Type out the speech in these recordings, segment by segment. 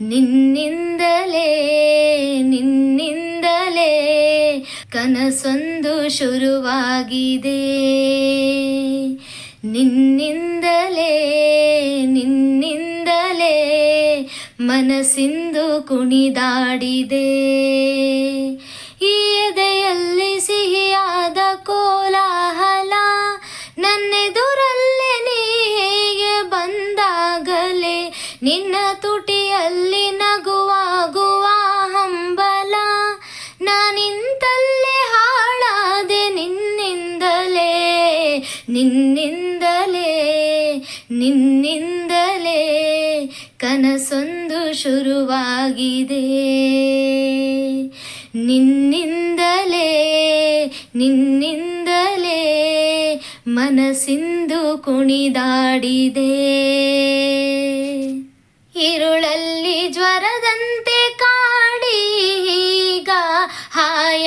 ನಿನ್ನಿಂದಲೇ ನಿನ್ನಿಂದಲೇ ಕನಸೊಂದು ಶುರುವಾಗಿದೆ. ನಿನ್ನಿಂದಲೇ ನಿನ್ನಿಂದಲೇ ಮನಸ್ಸಿಂದು ಕುಣಿದಾಡಿದೆ. ಈ ಎದೆಯಲ್ಲಿ ಸಿಹಿಯಾದ ಕೋಲಾಹಲ, ನನ್ನೆದುರಲ್ಲೇ ನೀ ಹೇಗೆ ಬಂದಾಗಲೇ ನಿನ್ನ ತುಟಿಯಲ್ಲಿ ನಗುವಾಗುವ ಹಂಬಲ ನಾನಿಂತಲ್ಲೇ ಹಾಳಾದೆ ನಿನ್ನಿಂದಲೇ ನಿನ್ನಿಂದಲೇ ನಿನ್ನಿಂದಲೇ ಕನಸೊಂದು ಶುರುವಾಗಿದೆ. ನಿನ್ನಿಂದಲೇ ನಿನ್ನಿಂದಲೇ ಮನಸಿಂದು ಕುಣಿದಾಡಿದೆ.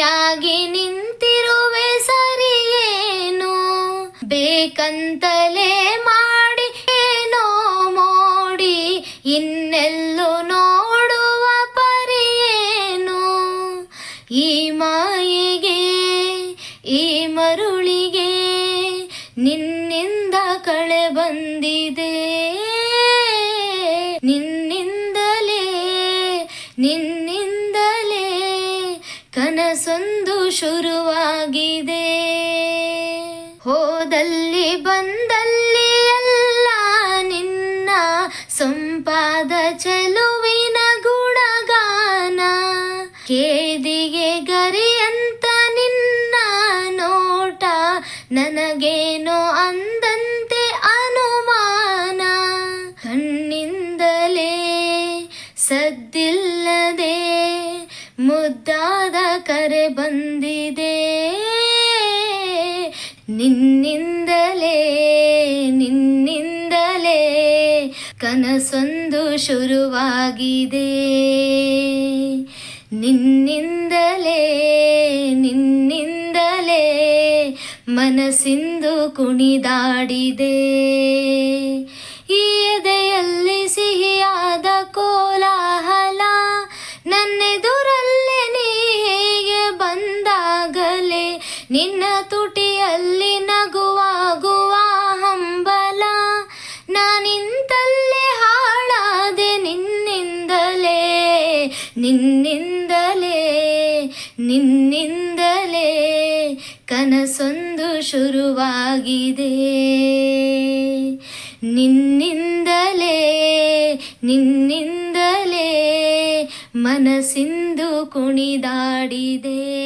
ಹಾಯಾಗಿ ನಿಂತಿರುವೆ ಸರಿಯೇನು ಬೇಕಂತಲೇ ಮಾಡಿ ಏನೋ ಮೋಡಿ, ಇನ್ನೆಲ್ಲೂ ನೋಡುವ ಪರಿಯೇನು ಈ ಮಾಯೆಗೆ, ಈ ಮರುಳಿಗೆ ನಿನ್ನಿಂದ ಕಳೆ ಬಂದಿದೆ. ನಿನ್ನಿಂದಲೇ ಕನಸೊಂದು ಶುರುವಾಗಿದೆ. ಹೋದಲ್ಲಿ ಬಂದಲ್ಲಿ ಎಲ್ಲ ನಿನ್ನ ಸಂಪಾದ ಚೆಲುವಿನ ಗುಣಗಾನ. ಕೇದಿಗೆ ಗರಿಯಂತ ನಿನ್ನ ನೋಟ ನನಗೇನೋ ಅಂದಂತೆ ಮುದ್ದಾದ ಕರೆ ಬಂದಿದೆ. ನಿನ್ನಿಂದಲೇ ನಿನ್ನಿಂದಲೇ ಕನಸೊಂದು ಶುರುವಾಗಿದೆ. ನಿನ್ನಿಂದಲೇ ನಿನ್ನಿಂದಲೇ ಮನಸ್ಸಿಂದು ಕುಣಿದಾಡಿದೆ. ನಿನ್ನ ತುಟಿಯಲ್ಲಿ ನಗುವಾಗುವ ಹಂಬಲ ನಾನಿಂತಲ್ಲೇ ಹಾಳಾದೆ ನಿನ್ನಿಂದಲೇ ನಿನ್ನಿಂದಲೇ ನಿನ್ನಿಂದಲೇ ಕನಸೊಂದು ಶುರುವಾಗಿದೆ. ನಿನ್ನಿಂದಲೇ ನಿನ್ನಿಂದಲೇ ಮನಸಿಂದು ಕುಣಿದಾಡಿದೆ.